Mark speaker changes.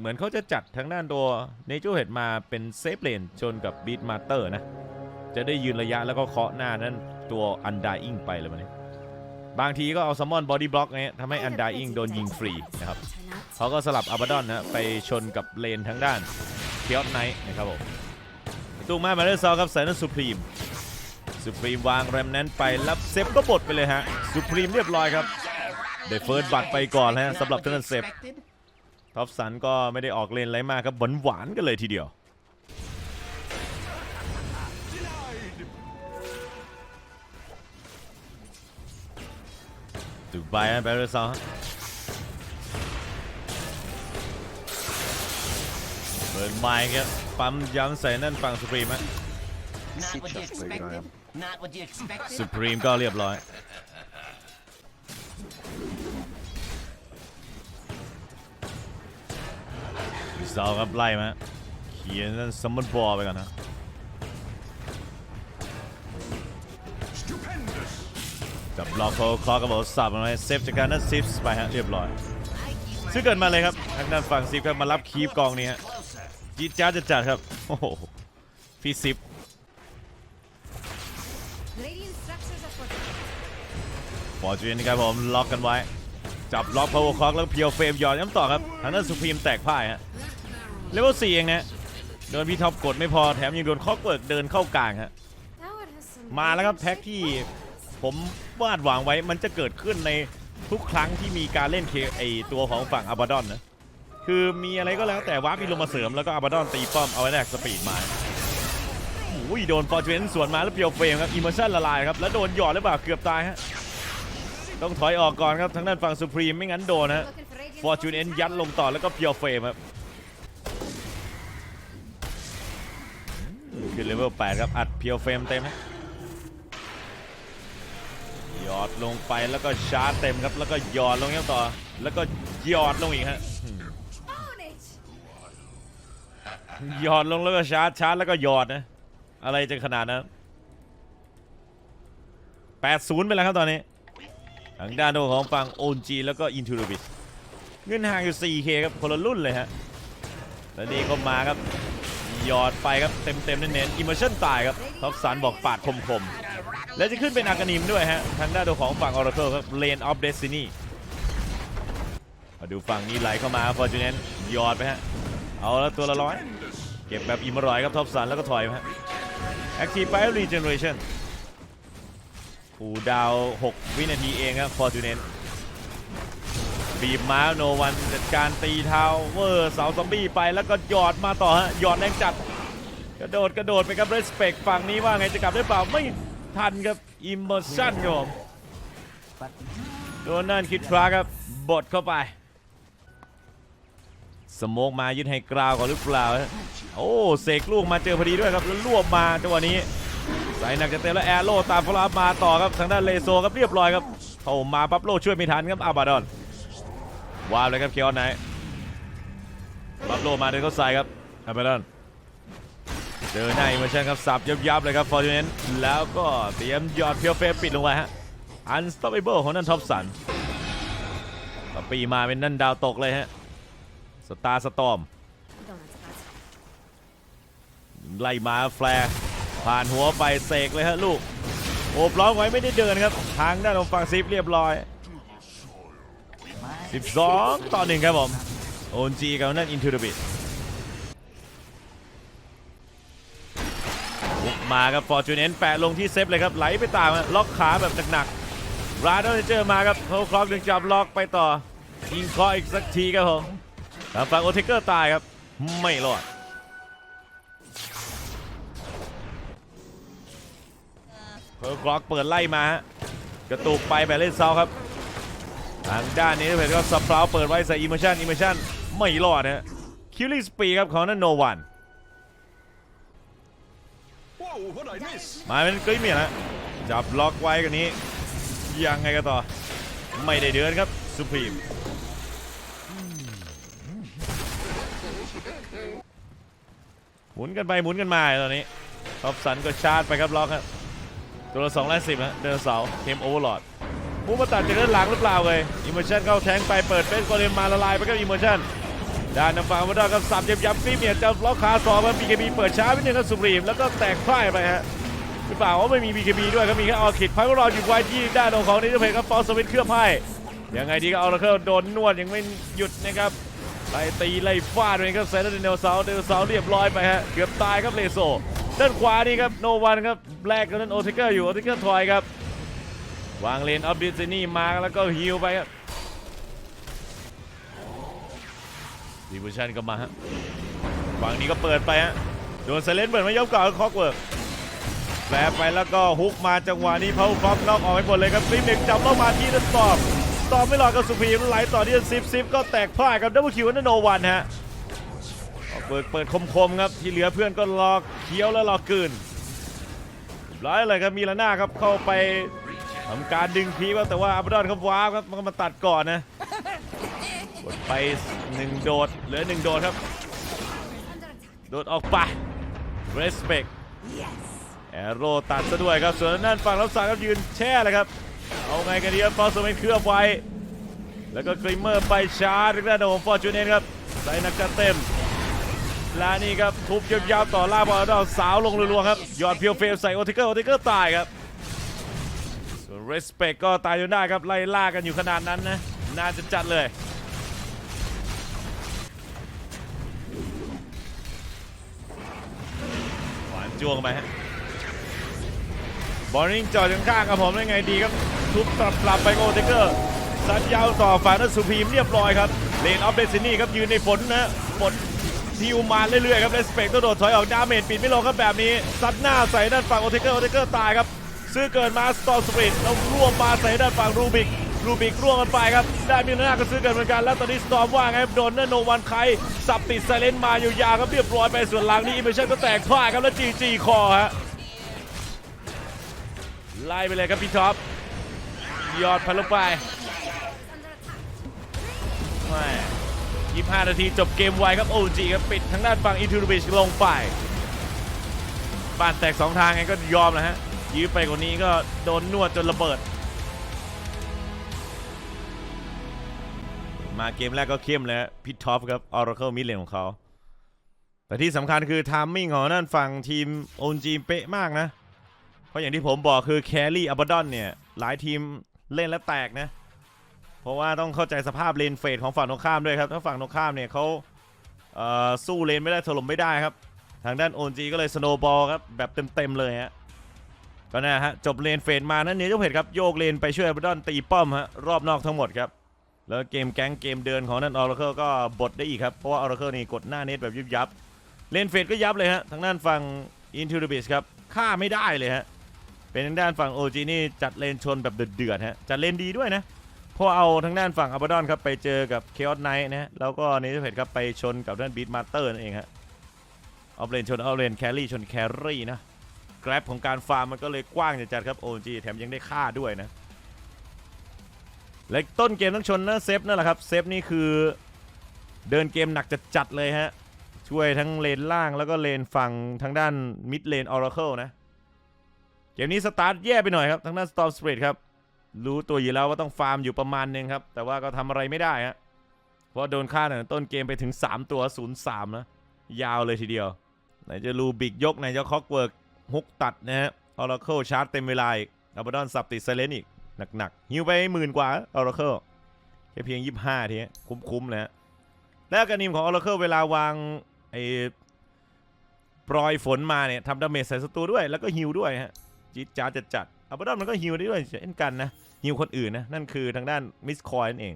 Speaker 1: เหมือนเขาจะจัดทางด้านตัวเนจอร์เฮดมาเป็นเซฟเลนชนกับบีทมาเตอร์นะ จะได้ยืนระยะแล้วก็เคาะหน้านั่นตัวอันดาอิงไปเลยมันนี้บางทีก็เอาซัมมอนบอดี้บล็อกเงี้ยทำให้อันดาอิงโดนยิงฟรีนะครับเขาก็สลับอับดอนนะไปชนกับเลนทางด้านเคียร์ไนท์นะครับผมตู้มามาเดอร์ซอครับใส่นั่นสุพรีมสุพรีมวางแรมนั้นไปแล้วเซฟก็บดไปเลยฮะสุพรีมเรียบร้อยครับได้เฟิร์สบัตรไปก่อนฮะสำหรับทางด้านเซฟ ท็อปสันก็ไม่ได้ออกเลนอะไรมากครับหวานหวานๆกันเลยทีเดียว ดูไปนะแบรซอเปิดไมค์ครับ ปั๊มย้ำใส่นั่นฝั่งสุพรีมฮะ
Speaker 2: Not what you expected. Not what you expected.
Speaker 1: สุพรีมก็เรียบร้อย เซาครับไล่มาเขียนนั่นซัมมอนบอลไปก่อนนะจับล็อกโคคอก็บอกสับมาไว้เซฟจากการนั้นซิฟไปฮะเรียบร้อยซึ่งเกิดมาเลยครับทางด้านฝั่งซิฟครับมารับคีบกองนี้ฮะจีดจ้าดจะจัดครับโอ้โหพี่ซิฟ
Speaker 3: Radiant structures are fortified.
Speaker 1: ฟอร์จูนนะครับผมล็อกกันไว้ จับล็อกพาวเวอร์คอกแล้วเพียวเฟรมหยอดย้ำต่อครับทางด้านสุพรีมแตกพ่ายฮะ เลเวล4เองนะโดนพี่ท็อปกดไม่พอแถมยังโดนคอกเบิร์กเดินเข้ากลางฮะมาแล้วครับแพ็คที่ผมวาดหวังไว้มันจะเกิดขึ้นในทุกครั้งที่มีการเล่นเคไอตัวของฝั่งอาบาดอนนะคือมีอะไรก็แล้วแต่วาร์ปมีลงมาเสริมแล้วก็อาบาดอนตีป้อมเอาไว้แลกสปีดมาโอ้ยโดนฟอร์จูนสวนมาแล้วเพียวเฟรมครับอิมเมอร์ชันละลายครับแล้วโดนหยอดหรือเปล่าเกือบตายฮะต้องถอยออกก่อนครับทางด้านฝั่งสุพรีมไม่งั้นโดนฮะฟอร์จูนเอ็นยัดลงต่อแล้วก็เพียวเฟรมครับ ขึ้นเลเวล8ครับอัดเพียวเฟรมเต็มฮะหยอดลงไปแล้วก็ชาร์จเต็มครับ แล้วก็หยอดลงยังต่อ แล้วก็หยอดลงอีกฮะหยอดลงแล้วก็ชาร์จชาร์จแล้วก็หยอดนะ อะไรจะขนาดนั้น8-0 ไปแล้วครับตอนนี้ทางด้านโดของฝั่งโอนจีแล้วก็อินทูรูบิสเงินห่างอยู่ 4K ครับคนละรุ่นเลยฮะแล้วนี่ก็มาครับ หยอดไปครับเต็มเต็มๆเน้นๆอิมเมอร์ชั่นตายครับท็อปสันบอกปาดคมๆ และจะขึ้นเป็นอากานิมด้วยฮะ ทางด้านโดของฝั่งออร์เคิลครับเลนออฟเดซินีมาดูฝั่งนี้ไหลเข้ามาฟอร์จูเนนหยอดไปฮะ เอาแล้วตัวละร้อย เก็บแบบอิมรอยครับท็อปสันแล้วก็ถอยมาฮะแอคทีฟไปรีเจเนเรชั่นปูดาว 6 วินาทีเองครับฟอร์จูเนน บีบมาโนวันจัดการตีเท้าเวอร์เสาซอมบี้ไปแล้วก็หยอดมาต่อฮะหยอดแรงจัด กระโดดกระโดดไปครับเรสเปกฝั่งนี้ว่าไงจะกลับได้เปล่าไม่ทันครับอิมเมอร์ชั่นครับผมโดนนั่นคิดทราครับบดเข้าไป สโมกมายึดให้กราวก่อนหรือเปล่า โอ้เสกลูกมาเจอพอดีด้วยครับแล้วรวบมาจังหวะนี้ใส่หนักจะเต็มแล้วแอโร่ตามฟลามาต่อครับทางด้านเลโซครับเรียบร้อยครับเข้ามาปั๊บโลช่วยไม่ทันครับอาบาดอน วาวเลยครับเคียร์ไนปั๊บโลมาเดินเข้าใส่ครับอาบาดอนเจอหน้าอิมเมอร์ชันครับสับยับๆเลยครับฟอร์จูเนนแล้วก็เตรียมยอดเพียวเฟรปิดลงไปฮะอันสต็อปเบิลของนั่นท็อปสันต่อปีมาเป็นนั่นดาวตกเลยฮะสตาร์สตอมไล่มาแฟร์ผ่านหัวไปเสกเลยฮะลูกโอบล้อมไว้ไม่ได้เดินครับทางด้านของฝั่งซิฟเรียบร้อย 12 ต่อหนึ่งครับผมโอนจีกับนั่นอินทูดบิทมาครับฟอร์จูเนนแปะลงที่เซฟเลยครับไหลไปตามฮะล็อกขาแบบหนักๆราดอนเจอมาครับโฮคล็อกดึงจับล็อกไปต่อยิงคออีกสักทีครับผมทางฝั่งโอเทเกอร์ตายครับ ไม่รอดเพอร์กล็อกเปิดไล่มาฮะกระตุกไปแบบเล่นเซาครับ ทางด้านนี้เพจก็สปราวเปิดไว้ใส่อิมเมอร์ชันอิมเมอร์ชันไม่รอดฮะคิลลิ่งสปีครับของนั่นโนวัน
Speaker 4: Whoa, what I miss?
Speaker 1: มาเป็นกริมเมียนะจับล็อกไว้กันนี้ ยังไงกันต่อ ไม่ได้เดือนครับสุพรีมหมุนกันไปหมุนกันมาตอนนี้ท็อปสันก็ชาร์จไปครับล็อกครับตัวละสองร้อยสิบฮะเดินเสาเทมโอเวอร์ลอด มูมาตัดจากด้านหลังหรือเปล่าเลยอิมเมอร์ชันเข้าแทงไปเปิดเฟสโกเลมมาละลายไปกับอิมเมอร์ชันด้านน้ำฟังมาได้กับสับยับยับฟิล์มเนี่ยจะล็อกขาสองมัน BKB เปิดช้าไปหนึ่งครับสุพรีมแล้วก็แตกพ่ายไปฮะหรือเปล่าว่าไม่มี BKB ด้วยครับมีแค่ออคิดไพวรออยู่ไว้ที่ด้านของนิทเพจครับฟอลสวิตเคลื่อบให้ยังไงดีก็เอาละเคอร์โดนนวดยังไม่หยุดนะครับไล่ตีไล่ฟาดเลยครับเซนต์เดนเนลเซาเดนเซาเรียบร้อยไปฮะเกือบตายครับเลโซด้านขวานี่ครับโนวันครับแลกกับนั่นโอทิเกอร์อยู่โอทิเกอร์ทอยครับ วางเลนออฟดิสนี่มาแล้วก็ฮิวไปครับดีเวอร์ชันก็มาฮะฝั่งนี้ก็เปิดไปฮะโดนเซเลนเปิดไม่ยอมก่อนคอกเวิร์กแปรไปแล้วก็ฮุกมาจังหวะนี้เพาฟ็อกนอกออกไปหมดเลยครับฟิมเด็กจับเข้ามาที่นัสตอมสตอมไม่รอดกับสุพีมไหลต่อที่ซิปซิปก็แตกพ่ายกับดับเบิลคิวนันโนวันฮะเปิดเปิดคมๆครับที่เหลือเพื่อนก็รอเคี้ยวแล้วรอกืนร้อยเลยครับมีละหน้าครับเข้าไป ทำการดึงพีครับแต่ว่าอับดอนครับว้าวครับมันก็มาตัดก่อนนะกดไปหนึ่งโดดเหลือหนึ่งโดดครับ โดดออกไป respect แอโร่ตัดซะด้วยครับส่วนนั่นฝั่งรับสายครับยืนแช่เลยครับ เอาไงกันดีครับฟอสเมนเคลือบไว้ แล้วก็กริมเมอร์ไปชาร์จด้านของฟอร์จูเนตครับใส่นักกันเต็มและนี่ครับทุบยาวๆต่อล่าบอลดาวสาวลงรัวๆครับยอดเพียวเฟลใส่โอทิเกอร์โอทิเกอร์ตายครับ ส่วน respect ก็ตายอยู่ได้ครับไล่ล่ากันอยู่ขนาดนั้นนะ น่าจะจัดเลย หวานจ้วงไปฮะบอลลิงจอดข้างๆกับผมได้ไงดีครับ ทุบปรับปรับไปโอเทเกอร์สัญญาวต่อฝานัสุพีมเรียบร้อยครับเลนออฟเดซินี่ครับยืนในฝนนะฝนทิวมาเรื่อยๆครับเลสเปกต้องโดดถอยออกดาเมจปิดไม่ลงครับแบบนี้ซัดหน้าใส่ด้านฝั่งโอเทเกอร์โอเทเกอร์ตายครับ ซื้อเกิดมาสตอร์สปริตแล้วร่วงมาใส่ด้านฝั่งรูบิกรูบิกร่วงกันไปครับ ได้มีหน้าก็ซื้อเกิดเหมือนกัน แล้วตอนนี้สตอมว่าไงครับโดนนั่นโนวันไคสับติดไซเลนมาอยู่ยาครับเรียบร้อยไปส่วนหลังนี้อิมเมชั่นก็แตกพ่ายครับแล้วจีจีคอฮะไล่ไปเลยครับพี่ท็อปยอดพันลงไปไม่ยี่ห้านาทีจบเกมไวครับโอจีครับปิดทางด้านฝั่งอินทูบิชลงไปบ้านแตกสองทางไงก็ยอมแล้วฮะ ยื้อไปกว่านี้ก็โดนนวดจนระเบิด มาเกมแรกก็เข้มเลยฮะพี่ท็อปครับออร์เคิลมิดเลนของเขา แต่ที่สำคัญคือทามมิ่งของนั่นฝั่งทีมโอนจีเป๊ะมากนะ เพราะอย่างที่ผมบอกคือแครี่อับดอนเนี่ย หลายทีมเล่นแล้วแตกนะ เพราะว่าต้องเข้าใจสภาพเลนเฟดของฝั่งตรงข้ามด้วยครับ ถ้าฝั่งตรงข้ามเนี่ยเขาเสู้เลนไม่ได้ถล่มไม่ได้ครับ ทางด้านโอนจีก็เลยสโนบอลครับแบบเต็มๆเลยฮะ ก็นะฮะจบเลนเฟดมานั้นเนี่ยเจ้าเพจครับโยกเลนไปช่วยอับดอนตีป้อมฮะรอบนอกทั้งหมดครับแล้วเกมแก๊งเกมเดินของนั่นออร์เคิลก็บดได้อีกครับเพราะว่าออร์เคิลนี่กดหน้าเน็ตแบบยุบยับเลนเฟดก็ยับเลยฮะทางด้านฝั่งอินทูบิสครับฆ่าไม่ได้เลยฮะเป็นทางด้านฝั่ง OG นี่จัดเลนชนแบบเดือดๆฮะจัดเลนดีด้วยนะพราะเอาทางด้านฝั่งอับดอนครับไปเจอกับเคอ s ไนท์นะฮะแล้วก็เนเธอร์เพจครับไปชนกับด้านบีทมาสเตอร์นั่นเองฮะเอาเลนชนเอาเลนแครี่ชนแครี่นะ แกร็บของการฟาร์มมันก็เลยกว้างจัดๆครับ OG แถมยังได้ฆ่าด้วยนะ และต้นเกมต้องชนนะเซฟนั่นแหละครับ เซฟนี่คือเดินเกมหนักจัดๆเลยฮะ ช่วยทั้งเลนล่างแล้วก็เลนฝั่งทางด้านมิดเลนออร์เคิลนะ เกมนี้สตาร์ทแย่ไปหน่อยครับทางด้าน Storm Spirit ครับ รู้ตัวอยู่แล้วว่าต้องฟาร์มอยู่ประมาณนึงครับ แต่ว่าก็ทำอะไรไม่ได้ฮะ เพราะโดนฆ่าตั้งแต่ต้นเกมไปถึง 3 ตัว 0-3นะ ยาวเลยทีเดียว ไหนจะรูบิกยกไหนจะคอกเวิร์ก ฮุกตัดนะฮะออร์เคิลชาร์จเต็มเวลาอีกอับดอนสับติดไซเลนอีกหนักๆฮิวไปหมื่นกว่าออร์เคิลแค่เพียง 25ทีฮะคุ้มๆเลยฮะแล้วการนิมของออร์เคิลเวลาวางไอ้ปลอยฝนมาเนี่ยทำดาเมจใส่ศัตรูด้วยแล้วก็ฮิวด้วยฮะจี๊ดจ้าจัดจัดอับดอนมันก็ฮิวได้ด้วยเช่นกันนะฮิวคนอื่นนะนั่นคือทางด้านมิสคอยนั่นเอง